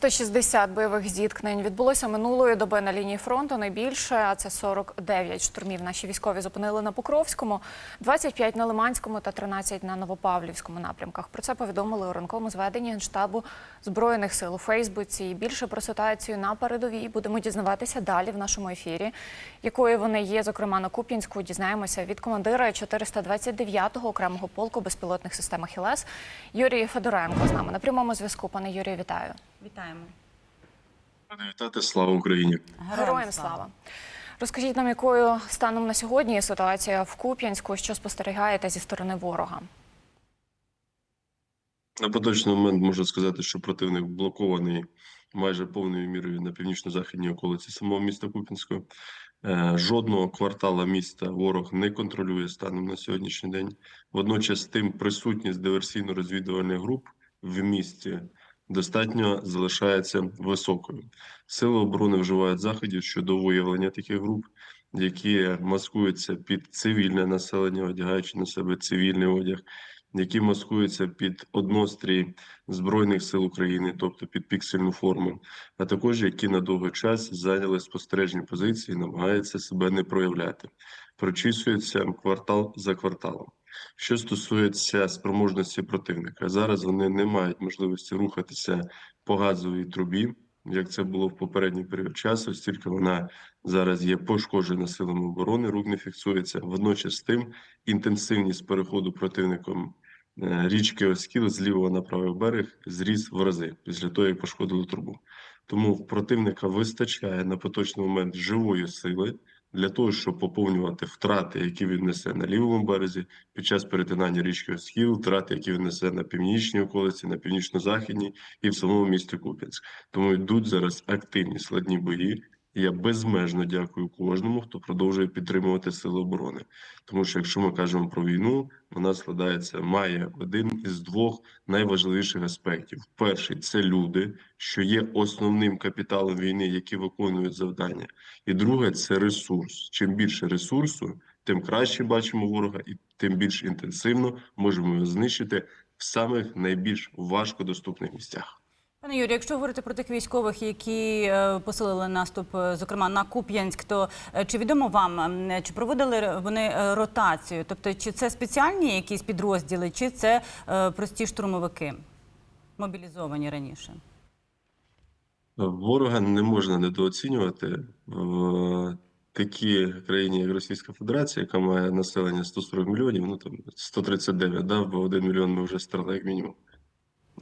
160 бойових зіткнень відбулося минулої доби на лінії фронту. Найбільше, а це 49 штурмів. Наші військові зупинили на Покровському, 25 на Лиманському та 13 на Новопавлівському напрямках. Про це повідомили у ранковому зведенні Генштабу збройних сил у Фейсбуці. Більше про ситуацію на передовій будемо дізнаватися далі в нашому ефірі. Якою вони є, зокрема на Куп'янську, дізнаємося від командира 429-го окремого полку безпілотних систем «Ахілес» Юрій Федоренко з нами на прямому зв'язку. Пане Юрію, вітаю. Вітаємо. Вітати, слава Україні! Героям слава. Розкажіть нам, якою станом на сьогодні є ситуація в Куп'янську, що спостерігаєте зі сторони ворога? На поточний момент можу сказати, що противник блокований майже повною мірою на північно-західній околиці самого міста Куп'янського. Е, Жодного квартала міста ворог не контролює станом на сьогоднішній день. Водночас, тим присутність диверсійно-розвідувальних груп в місті достатньо залишається високою. Сили оборони вживають заходів щодо виявлення таких груп, які маскуються під цивільне населення, одягаючи на себе цивільний одяг, які маскуються під однострій Збройних сил України, тобто під піксельну форму, а також які на довгий час зайняли спостережні позиції, намагаються себе не проявляти, прочісуються квартал за кварталом. Що стосується спроможності противника, зараз вони не мають можливості рухатися по газовій трубі, як це було в попередній період часу, стільки вона зараз є пошкоджена силами оборони, рук не фіксується. Водночас з тим інтенсивність переходу противником е, річки Оскіл з лівого на правий берег зріс в рази після того, як пошкодили трубу. Тому в противника вистачає на поточний момент живої сили для того, щоб поповнювати втрати, які він несе на лівому березі під час перетинання річки Схіл, втрати, які він несе на північній околиці, на північно-західній і в самому місті Куп'янськ. Тому йдуть зараз активні складні бої. Я безмежно дякую кожному, хто продовжує підтримувати сили оборони. Тому що якщо ми кажемо про війну, вона складається, має один із двох найважливіших аспектів: перший це люди, що є основним капіталом війни, які виконують завдання. І друге це ресурс. Чим більше ресурсу, тим краще бачимо ворога, і тим більш інтенсивно можемо його знищити в самих найбільш важкодоступних місцях. Пане Юрію, якщо говорити про тих військових, які е, посилили наступ, е, зокрема на Куп'янськ, то е, чи відомо вам, чи проводили вони ротацію? Тобто, чи це спеціальні якісь підрозділи, чи це прості штурмовики, мобілізовані раніше? Ворога не можна недооцінювати в такій країні, як Російська Федерація, яка має населення 140 мільйонів, ну там 139, да, бо 1 мільйон ми вже стріли як мінімум.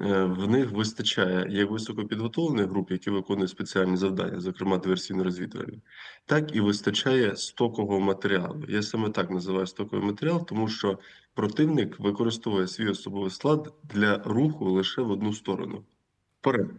Е, В них вистачає як високопідготовлених груп, які виконують спеціальні завдання, зокрема диверсійно-розвідувальні, так і вистачає стокового матеріалу. Я саме так називаю стоковий матеріал, тому що противник використовує свій особовий склад для руху лише в одну сторону. Вперед.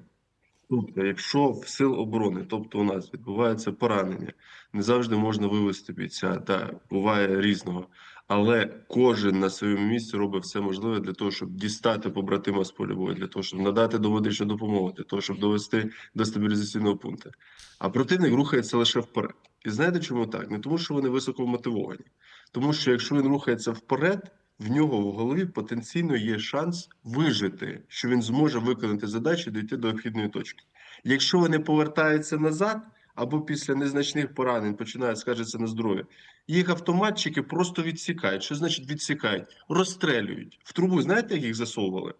Тобто, якщо в сил оборони, тобто у нас відбувається поранення, не завжди можна вивести бійця, та буває різного. Але кожен на своєму місці робить все можливе для того, щоб дістати побратима з поля бою, для того, щоб надати домедичну допомогу, для того, щоб довести до стабілізаційного пункту. А противник рухається лише вперед. І знаєте, чому так? Не тому, що вони високо мотивовані, тому що якщо він рухається вперед, в нього в голові потенційно є шанс вижити, що він зможе виконати задачу і дійти до обхідної точки. Якщо вони повертаються назад або після незначних поранень починають скаржитися на здоров'я, їх автоматчики просто відсікають. Що значить відсікають? Розстрелюють. В трубу знаєте, як їх засовували?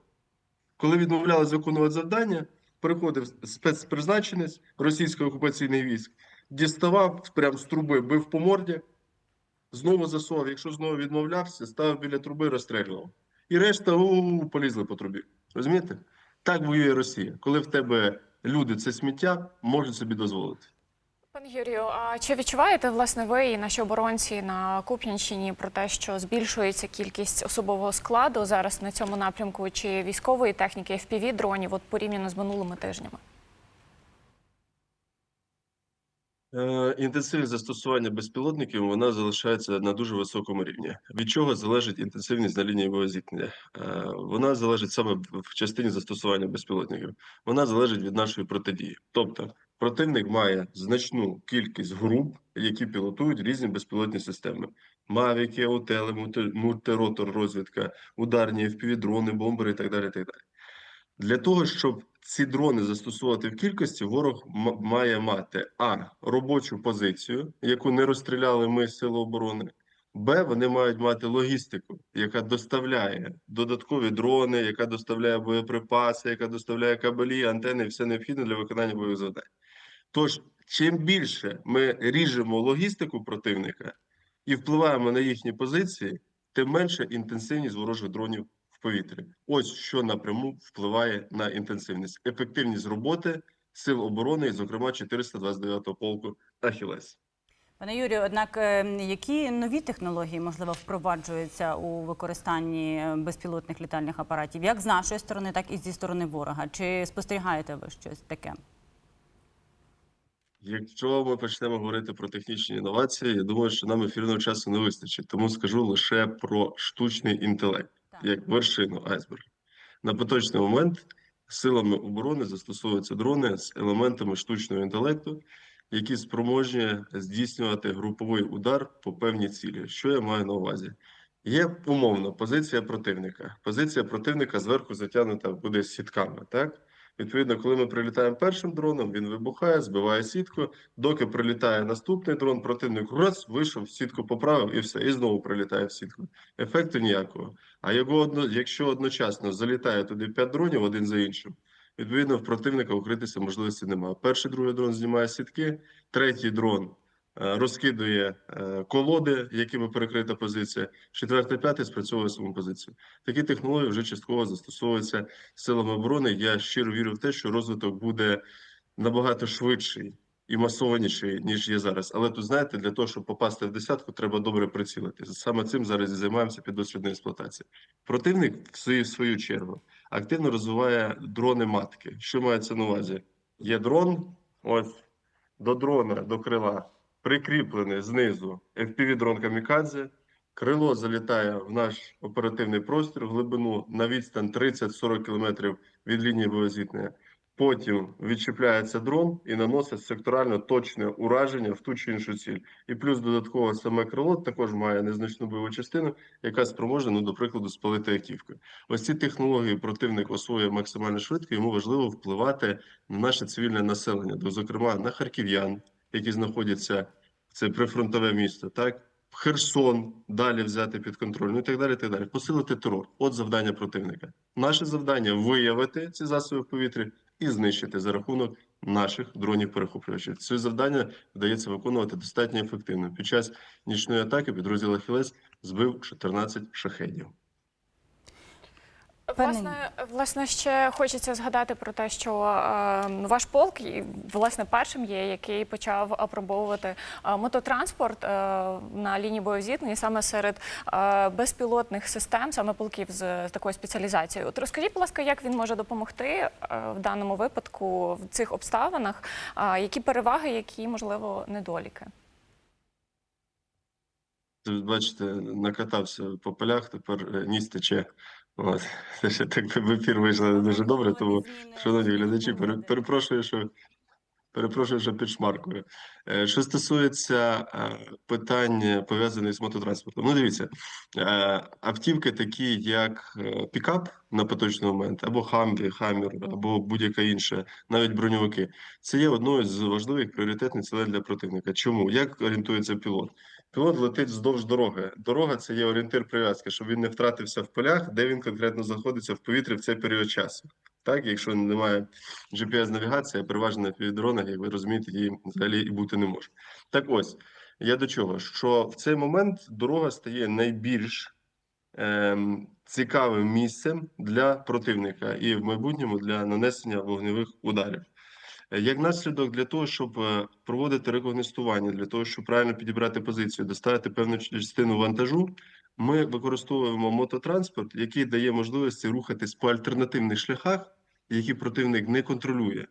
Коли відмовлялись виконувати завдання, приходив спецпризначенець російської окупаційних військ, діставав прямо з труби, бив по морді, знову засовував. Якщо знову відмовлявся, ставив біля труби, розстрілював. І решта у полізли по трубі. Розумієте? Так воює Росія. Коли в тебе люди це сміття, можуть собі дозволити. Пане Юрію, а чи відчуваєте власне ви і наші оборонці на Куп'янщині про те, що збільшується кількість особового складу зараз на цьому напрямку, чи військової техніки fpv дронів от порівняно з минулими тижнями? Е, Інтенсивність застосування безпілотників вона залишається на дуже високому рівні. Від чого залежить інтенсивність на лінії бойового зіткнення? Е, Вона залежить саме в частині застосування безпілотників. Вона залежить від нашої протидії. Тобто, противник має значну кількість груп, які пілотують різні безпілотні системи: мавіки, отели, мульти- мультиротор розвідка, ударні FPV-дрони, бомбери і так далі. і Так далі. Для того, щоб ці дрони застосувати в кількості, ворог має мати а робочу позицію, яку не розстріляли ми сили оборони. Б, вони мають мати логістику, яка доставляє додаткові дрони, яка доставляє боєприпаси, яка доставляє кабелі, антени, все необхідне для виконання бойових завдань. Тож, чим більше ми ріжемо логістику противника і впливаємо на їхні позиції, тим менше інтенсивність ворожих дронів в повітрі. Ось що напряму впливає на інтенсивність, ефективність роботи сил оборони, і, зокрема 429-го полку Ахілес. Пане Юрію, однак е, які нові технології можливо впроваджуються у використанні е, безпілотних літальних апаратів, як з нашої сторони, так і зі сторони ворога? Чи спостерігаєте ви щось таке? Якщо ми почнемо говорити про технічні інновації, я думаю, що нам ефірного часу не вистачить, тому скажу лише про штучний інтелект Так. як вершину айсберга. На поточний момент силами оборони застосовуються дрони з елементами штучного інтелекту, які спроможні здійснювати груповий удар по певній цілі. Що я маю на увазі? Є умовно позиція противника. Позиція противника зверху затягнута буде сітками. Так відповідно, коли ми прилітаємо першим дроном, він вибухає, збиває сітку. Доки прилітає наступний дрон, противник раз вийшов, сітку поправив і все, і знову прилітає в сітку. Ефекту ніякого. А його одно, якщо одночасно залітає туди п'ять дронів один за іншим, відповідно в противника укритися можливості немає. Перший, другий дрон знімає сітки, третій дрон розкидує е, колоди, якими перекрита позиція. Четвертий, п'ятий спрацьовує саму позицію. Такі технології вже частково застосовуються силами оборони. Я щиро вірю в те, що розвиток буде набагато швидший і масованіший, ніж є зараз. Але тут, знаєте, для того, щоб попасти в десятку, треба добре прицілитися. Саме цим зараз і займаємося піддослідною експлуатацією. Противник, в свою чергу, активно розвиває дрони матки. Що мається на увазі? Є дрон, ось до дрона, до крила, прикріплений знизу FPV-дрон Камікадзе. Крило залітає в наш оперативний простір в глибину на відстань 30-40 км від лінії боєзіткнення. Потім відчіпляється дрон і наносить секторально точне ураження в ту чи іншу ціль. І плюс додатково саме крило також має незначну бойову частину, яка спроможна, ну, до прикладу, спалити автівкою. Ось ці технології противник освоює максимально швидко. Йому важливо впливати на наше цивільне населення, зокрема на харків'ян, які знаходяться це прифронтове місто, так Херсон далі взяти під контроль, ну і так далі. так далі. Посилити терор. От завдання противника. Наше завдання виявити ці засоби в повітрі і знищити за рахунок наших дронів перехоплювачів. Це завдання вдається виконувати достатньо ефективно. Під час нічної атаки підрозділ Ахілес збив 14 шахедів. Власне, власне, ще хочеться згадати про те, що е, ваш полк власне першим є, який почав апробовувати е, мототранспорт е, на лінії боєзіткнення саме серед е, безпілотних систем, саме полків з, з такою спеціалізацією. От розкажіть, будь ласка, як він може допомогти е, в даному випадку в цих обставинах? Е, які переваги, які можливо недоліки? Бачите, накатався по полях, тепер ніс тече. От. Це ще так в ефір вийшло дуже добре, тому, шановні глядачі, пере- перепрошую, що перепрошую, що підшмаркую. Е, Що стосується е, питань пов'язаних з мототранспортом, ну дивіться, е, автівки такі, як е, пікап на поточний момент, або хамбі, хаммер, або будь-яка інша, навіть броньовики, це є одною з важливих пріоритетних цілей для противника. Чому? Як орієнтується пілот? Пілот летить вздовж дороги. Дорога це є орієнтир прив'язки, щоб він не втратився в полях, де він конкретно знаходиться в повітрі в цей період часу. Так, якщо немає GPS-навігації, переважно на дронах, як ви розумієте, її взагалі і бути не може. Так ось, я до чого? Що в цей момент дорога стає найбільш ем, цікавим місцем для противника і в майбутньому для нанесення вогневих ударів. Як наслідок для того, щоб е, проводити рекогністування, для того, щоб правильно підібрати позицію, доставити певну частину вантажу, ми використовуємо мототранспорт, який дає можливості рухатись по альтернативних шляхах, які противник не контролює.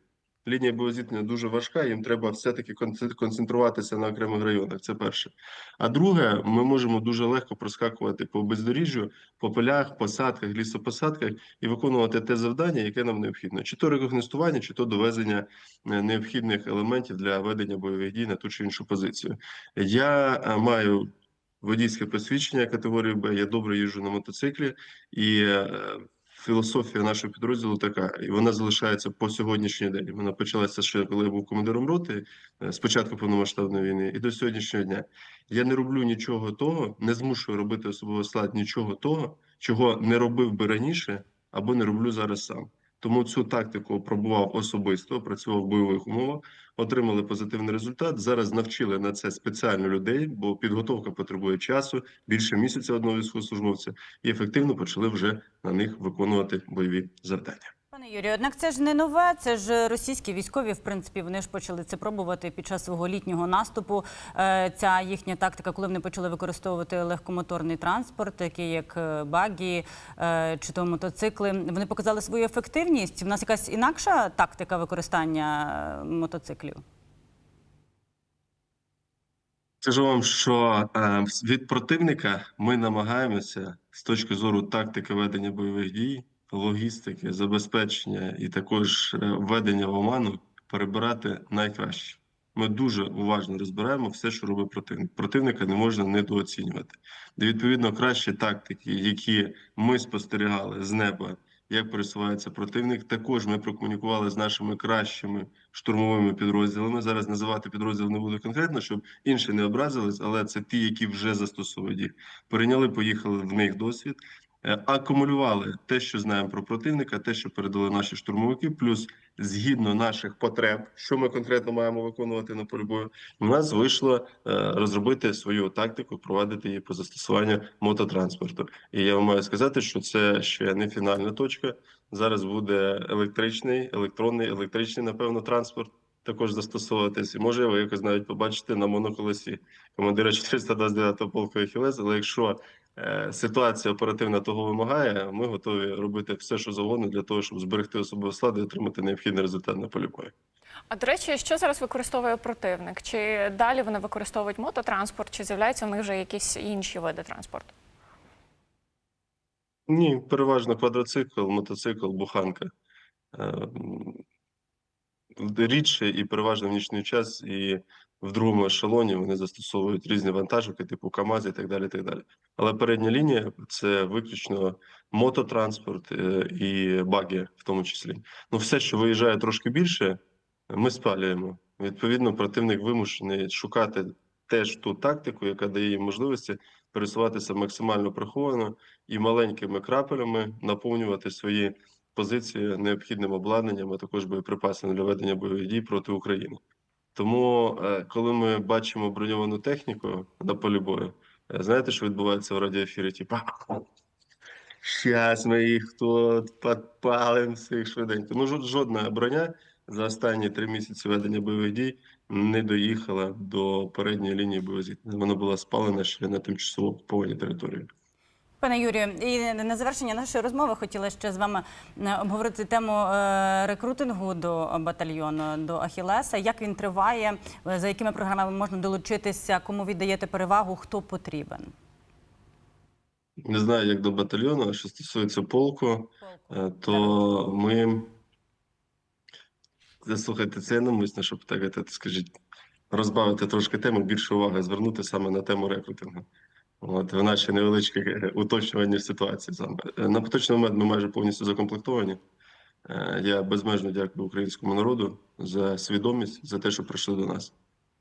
Лінія боєзіткнення дуже важка, їм треба все-таки конце- концентруватися на окремих районах. Це перше. А друге, ми можемо дуже легко проскакувати по бездоріжжю, по полях, посадках, лісопосадках і виконувати те завдання, яке нам необхідно: чи то рекогністування, чи то довезення е, необхідних елементів для ведення бойових дій на ту чи іншу позицію. Я е, маю водійське посвідчення категорії Б, я добре їжджу на мотоциклі, і е, філософія нашого підрозділу така, і вона залишається по сьогоднішній день. Вона почалася ще коли я був командиром роти спочатку з початку повномасштабної війни і до сьогоднішнього дня. Я не роблю нічого того, не змушую робити особовий склад нічого того, чого не робив би раніше або не роблю зараз сам. Тому цю тактику пробував особисто, працював в бойових умовах, отримали позитивний результат. Зараз навчили на це спеціально людей, бо підготовка потребує часу, більше місяця одного військовослужбовця, і ефективно почали вже на них виконувати бойові завдання. Пане Юрію, однак це ж не нове. Це ж російські військові. В принципі, вони ж почали це пробувати під час свого літнього наступу. Е, Ця їхня тактика, коли вони почали використовувати легкомоторний транспорт, такий як е, багі е, чи то мотоцикли. Вони показали свою ефективність. В нас якась інакша тактика використання мотоциклів. Скажу вам, що від противника ми намагаємося з точки зору тактики ведення бойових дій, логістики, забезпечення і також е, введення в оману перебирати найкраще. Ми дуже уважно розбираємо все, що робить противник. Противника не можна недооцінювати. І, відповідно, кращі тактики, які ми спостерігали з неба, як пересувається противник. Також ми прокомунікували з нашими кращими штурмовими підрозділами. Зараз називати підрозділ не буду конкретно, щоб інші не образились, але це ті, які вже застосовують їх. Перейняли, поїхали в них досвід. Е, Акумулювали те, що знаємо про противника, те, що передали наші штурмовики, плюс згідно наших потреб, що ми конкретно маємо виконувати на полі бою, у нас вийшло е, розробити свою тактику, провадити її по застосуванню мототранспорту. І я вам маю сказати, що це ще не фінальна точка. Зараз буде електричний, електронний, електричний, напевно, транспорт також застосовуватись. І може ви якось навіть побачите на моноколесі командира 429-го полку Ахілес. Але якщо ситуація оперативна того вимагає, ми готові робити все, що завгодно для того, щоб зберегти особовий склад і отримати необхідний результат на полі бою. А до речі, що зараз використовує противник? Чи далі вони використовують мототранспорт, чи з'являються в них вже якісь інші види транспорту? Ні, переважно квадроцикл, мотоцикл, буханка. Рідше і переважно в нічний час, і в другому ешелоні вони застосовують різні вантажівки, типу КАМАЗ і так далі. і так далі. Але передня лінія це виключно мототранспорт е, і баги, в тому числі. Ну, все, що виїжджає трошки більше, ми спалюємо. Відповідно, противник вимушений шукати теж ту тактику, яка дає їм можливості пересуватися максимально приховано і маленькими крапелями наповнювати свої позиції необхідним обладнанням, а також боєприпасами для ведення бойових дій проти України. Тому, е, коли ми бачимо броньовану техніку на полі бою, е, знаєте, що відбувається в радіоефірі? Типа щас ми їх тут підпалимо всіх швиденько. Ну, жод- жодна броня за останні три місяці ведення бойових дій не доїхала до передньої лінії боєзіткнення. Вона була спалена ще на тимчасово окупованій території. Пане Юрію, і на завершення нашої розмови хотіла ще з вами е, обговорити тему е, рекрутингу до батальйону до Ахілеса. Як він триває, е, за якими програмами можна долучитися, кому віддаєте перевагу, хто потрібен? Не знаю, як до батальйону, а що стосується полку, е, то ми. Це, Слухайте, це я намисно, щоб так, скажіть, розбавити трошки тему, більше уваги звернути саме на тему рекрутингу. От в наші невеличкі е, уточнювання ситуації саме. Е, На поточний момент ми майже повністю закомплектовані. Е, Я безмежно дякую українському народу за свідомість, за те, що прийшли до нас.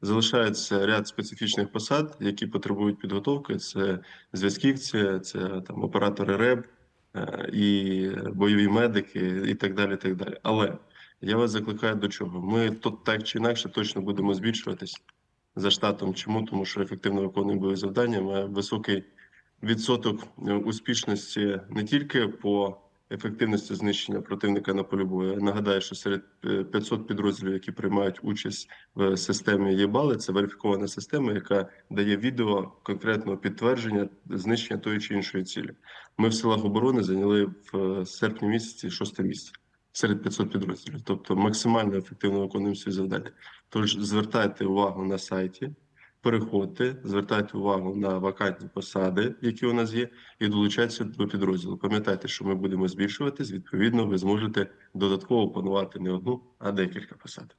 Залишається ряд специфічних посад, які потребують підготовки. Це зв'язківці, це там оператори РЕБ е, і бойові медики, і так далі. так далі. Але я вас закликаю до чого? Ми тут так чи інакше точно будемо збільшуватись за штатом. Чому? Тому що ефективно виконуємо бойові завдання, має високий відсоток е, успішності не тільки по ефективності знищення противника на полі бою. Я Нагадаю, що серед е, 500 підрозділів, які приймають участь в системі ЄБАЛИ, це верифікована система, яка дає відео конкретного підтвердження знищення тої чи іншої цілі. Ми в силах оборони зайняли в е, серпні місяці шосте місце серед 500 підрозділів, тобто максимально ефективно виконуємо свої завдання. Тож звертайте увагу на сайті, переходьте, звертайте увагу на вакантні посади, які у нас є, і долучайтеся до підрозділу. Пам'ятайте, що ми будемо збільшуватись. Відповідно, ви зможете додатково опанувати не одну, а декілька посад.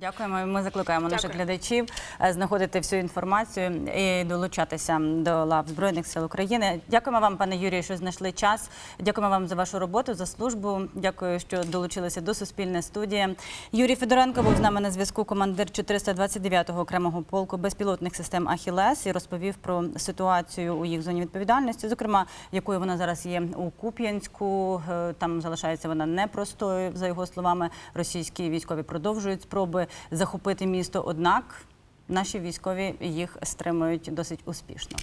Дякуємо. Ми закликаємо наших Дякую. глядачів е, знаходити всю інформацію і долучатися до лав Збройних сил України. Дякуємо вам, пане Юрію, що знайшли час. Дякуємо вам за вашу роботу, за службу. Дякую, що долучилися до Суспільне студії. Юрій Федоренко був з нами на зв'язку. Командир 429-го окремого полку безпілотних систем Ахілес і розповів про ситуацію у їх зоні відповідальності, зокрема, якою вона зараз є у Куп'янську. Е, Там залишається вона непростою. За його словами, російські військові продовжують спроби захопити місто. Однак наші військові їх стримують досить успішно.